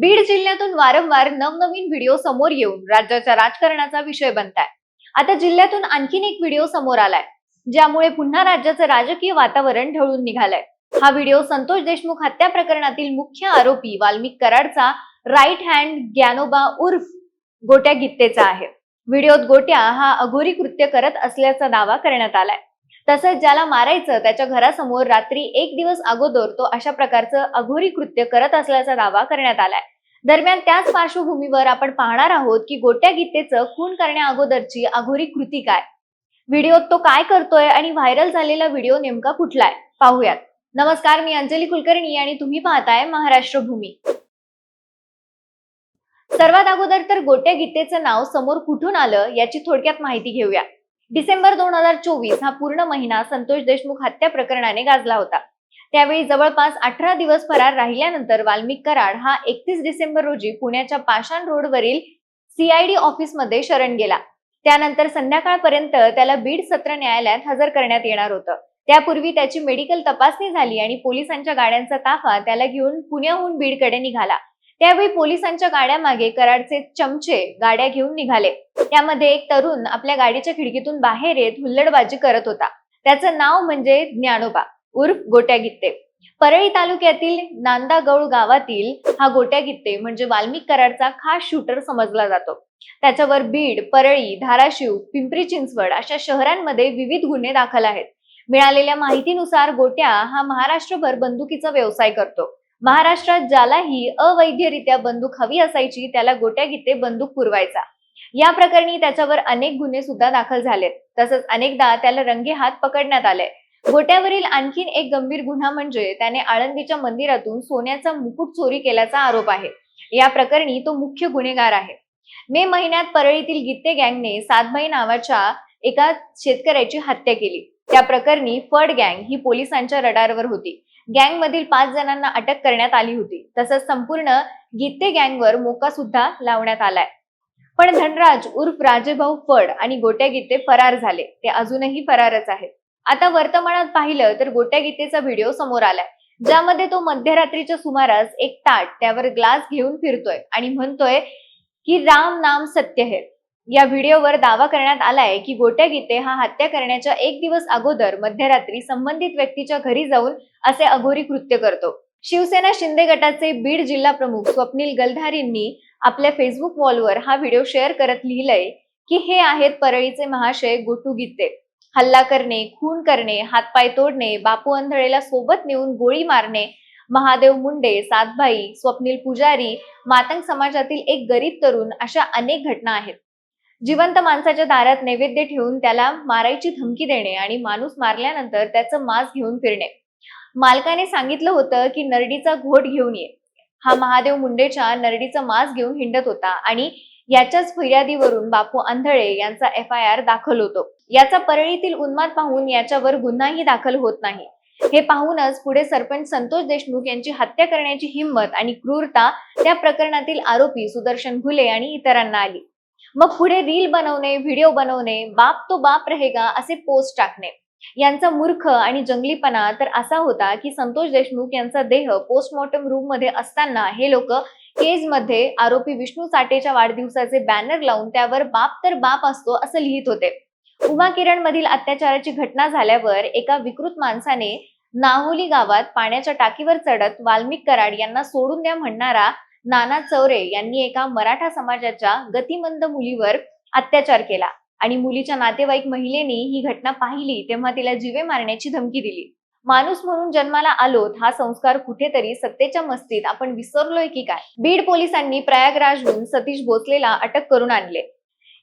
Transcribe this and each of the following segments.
बीड जिल्ह्यातून वारंवार नवनवीन व्हिडिओ समोर येऊन राज्याच्या राजकारणाचा विषय बनताय. आता जिल्ह्यातून आणखीन एक व्हिडिओ समोर आलाय ज्यामुळे पुन्हा राज्याचं राजकीय वातावरण ढळून निघालंय. हा व्हिडिओ संतोष देशमुख हत्या प्रकरणातील मुख्य आरोपी वाल्मिक कराडचा राईट हँड ग्यानोबा उर्फ गोट्या गित्तेचा आहे. व्हिडिओत गोट्या हा अघोरी कृत्य करत असल्याचा दावा करण्यात आलाय. तसंच ज्याला मारायचं त्याच्या घरासमोर रात्री एक दिवस अगोदर तो अशा प्रकारचं अघोरी कृत्य करत असल्याचा दावा करण्यात आलाय. दरम्यान त्याच पार्श्वभूमीवर आपण पाहणार आहोत की गोट्या गीतेचं खून करण्या अगोदरची अघोरी कृती काय? व्हिडिओत तो काय करतोय आणि व्हायरल झालेला व्हिडिओ नेमका कुठला आहे पाहूयात. नमस्कार मी अंजली कुलकर्णी आणि तुम्ही पाहताय महाराष्ट्र भूमी सर्वात अगोदर तर गोट्या गीतेचं नाव समोर कुठून आलं याची थोडक्यात माहिती घेऊया. डिसेंबर दोन हजार चोवीस हा पूर्ण महिना संतोष देशमुख हत्या प्रकरणाने गाजला होता. त्यावेळी जवळपास अठरा दिवस फरार राहिल्यानंतर वाल्मिक कराड हा एकतीस डिसेंबर रोजी पुण्याच्या पाषाण रोडवरील सीआयडी ऑफिसमध्ये शरण गेला. त्यानंतर संध्याकाळपर्यंत त्याला बीड सत्र न्यायालयात हजर करण्यात येणार होतं. त्यापूर्वी त्याची मेडिकल तपासणी झाली आणि पोलिसांच्या गाड्यांचा ताफा त्याला घेऊन पुण्याहून बीडकडे निघाला. त्यावेळी पोलिसांच्या गाड्यामागे कराडचे चमचे गाड्या घेऊन निघाले. त्यामध्ये एक तरुण आपल्या गाडीच्या खिडकीतून बाहेर येत हुल्लडबाजी करत होता. त्याचं नाव म्हणजे ज्ञानोबा उर्फ गोट्या गित्ते परळी तालुक्यातील नांदागौळ गावातील हा गोट्या गित्ते म्हणजे वाल्मिक कराडचा खास शूटर समजला जातो. त्याच्यावर बीड परळी धाराशिव पिंपरी चिंचवड अशा शहरांमध्ये विविध गुन्हे दाखल आहेत. मिळालेल्या माहितीनुसार गोट्या हा महाराष्ट्रभर बंदुकीचा व्यवसाय करतो. महाराष्ट्रात ज्यालाही अवैधरित्या बंदूक हवी असायची त्याला गोट्या गीते बंदूक पुरवायचा. या प्रकरणी त्याच्यावर अनेक गुन्हे सुद्धा दाखल झालेत. तसंच अनेकदा त्याला रंगे हात पकडण्यात आले. गोट्यावरील आणखीन एक गंभीर गुन्हा म्हणजे त्याने आळंदीच्या मंदिरातून सोन्याचा मुकुट चोरी केल्याचा आरोप आहे. या प्रकरणी तो मुख्य गुन्हेगार आहे. मे महिन्यात परळीतील गीते गँगने सातभाई नावाच्या एका शेतकऱ्याची हत्या केली. त्या प्रकरणी फड गँग ही पोलिसांच्या रडारवर होती. गँग मधील पाच जणांना अटक करण्यात आली होती. तसंच संपूर्ण गीते गँगवर मोका सुद्धा लावण्यात आलाय. पण धनराज उर्फ राजेभाऊ फड आणि गोट्या गीते फरार झाले. ते अजूनही फरारच आहेत. आता वर्तमानात पाहिलं तर गोट्या गीतेचा व्हिडिओ समोर आलाय. ज्यामध्ये तो मध्यरात्रीच्या सुमारास एक ताट त्यावर ग्लास घेऊन फिरतोय आणि म्हणतोय की राम नाम सत्य है. या व्हिडिओवर दावा करण्यात आलाय की गोट्या गीते हा हत्या करण्याच्या एक दिवस अगोदर मध्यरात्री संबंधित व्यक्तीच्या घरी जाऊन असे अघोरी कृत्य करतो. शिवसेना शिंदे गटाचे बीड जिल्हा प्रमुख स्वप्नील गलधारींनी आपल्या फेसबुक वॉलवर हा व्हिडिओ शेअर करत लिहिलंय की हे आहेत परळीचे महाशय गोटू गीते. हल्ला करणे खून करणे हातपाय तोडणे बापू अंधळेला सोबत नेऊन गोळी मारणे महादेव मुंडे सातभाई स्वप्नील पुजारी मातंग समाजातील एक गरीब तरुण अशा अनेक घटना आहेत. जिवंत माणसाच्या दारात नैवेद्य ठेवून त्याला मारायची धमकी देणे आणि माणूस मारल्यानंतर त्याचं मांस घेऊन फिरणे. मालकाने सांगितलं होतं की नरडीचा घोट घेऊन ये. हा महादेव मुंडेच्या नरडीचा मांस घेऊन हिंडत होता आणि याच्याच फिर्यादीवरून बापू आंधळे यांचा एफ आय आर दाखल होतो. याचा परळीतील उन्माद पाहून याच्यावर गुन्हाही दाखल होत नाही. हे पाहूनच पुढे सरपंच संतोष देशमुख यांची हत्या करण्याची हिंमत आणि क्रूरता त्या प्रकरणातील आरोपी सुदर्शन घुले आणि इतरांना आली. मग पुढे रील बनवणे व्हिडिओ बनवणे बाप तो बाप रहेगा असे पोस्ट टाकणे. यांचा मूर्ख आणि जंगलीपणा तर असा होता की संतोष देशमुख यांचा देह पोस्टमॉर्टम रूममध्ये असताना हे लोक केजमध्ये आरोपी विष्णू साठेच्या वाढदिवसाचे बॅनर लावून त्यावर बाप तर बाप असतो असं लिहित होते. उमा किरण मधील अत्याचाराची घटना झाल्यावर एका विकृत माणसाने नाहोली गावात पाण्याच्या टाकीवर चढत वाल्मिक कराड यांना सोडून द्या म्हणणारा नाना चौरे यांनी एका मराठा समाजाच्या गतिमंद मुलीवर अत्याचार केला. आणि मुलीच्या नातेवाईक महिलेने ही घटना पाहिली तेव्हा तिला जीवे मारण्याची धमकी दिली. माणूस म्हणून जन्माला आलोत हा संस्कार कुठेतरी सत्तेच्या मस्तीत आपण विसरलोय की काय? बीड पोलिसांनी प्रयागराजहून सतीश भोसलेला अटक करून आणले.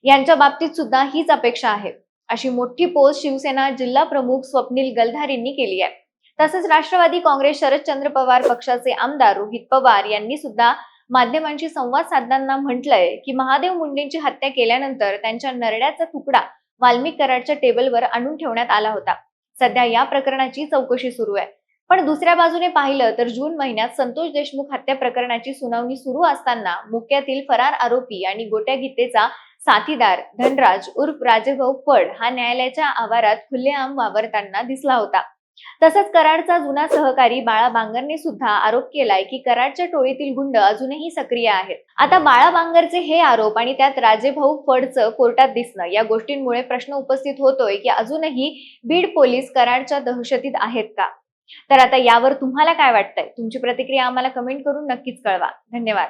यांच्या बाबतीत सुद्धा हीच अपेक्षा आहे. अशी मोठी पोस्ट शिवसेना जिल्हा प्रमुख स्वप्नील गलधारींनी केली आहे. तसंच राष्ट्रवादी काँग्रेस शरदचंद्र पवार पक्षाचे आमदार रोहित पवार यांनी सुद्धा माध्यमांशी संवाद साधताना म्हटलंय की महादेव मुंडेंची हत्या केल्यानंतर त्यांच्या नरड्याचा तुकडा वाल्मिक कराडच्या टेबलवर आणून ठेवण्यात आला होता. सध्या या प्रकरणाची चौकशी सुरू आहे. पण दुसऱ्या बाजूने पाहिलं तर जून महिन्यात संतोष देशमुख हत्या प्रकरणाची सुनावणी सुरू असताना मुक्यातील फरार आरोपी आणि गोट्या गीतेचा साथीदार धनराज उर्फ राजभाऊ फड हा न्यायालयाच्या आवारात खुल्लेआम वावरताना दिसला होता. तसंच कराडचा जुना सहकारी बाळा बांगरने सुद्धा आरोप केलाय की कराडच्या टोळीतील गुंड अजूनही सक्रिय आहेत. आता बाळा बांगरचे हे आरोप आणि त्यात राजेभाऊ फडचं कोर्टात दिसणं या गोष्टींमुळे प्रश्न उपस्थित होतोय की अजूनही बीड पोलीस कराडच्या दहशतीत आहेत का? तर आता यावर तुम्हाला काय वाटतंय? तुमची प्रतिक्रिया आम्हाला कमेंट करून नक्कीच कळवा. धन्यवाद.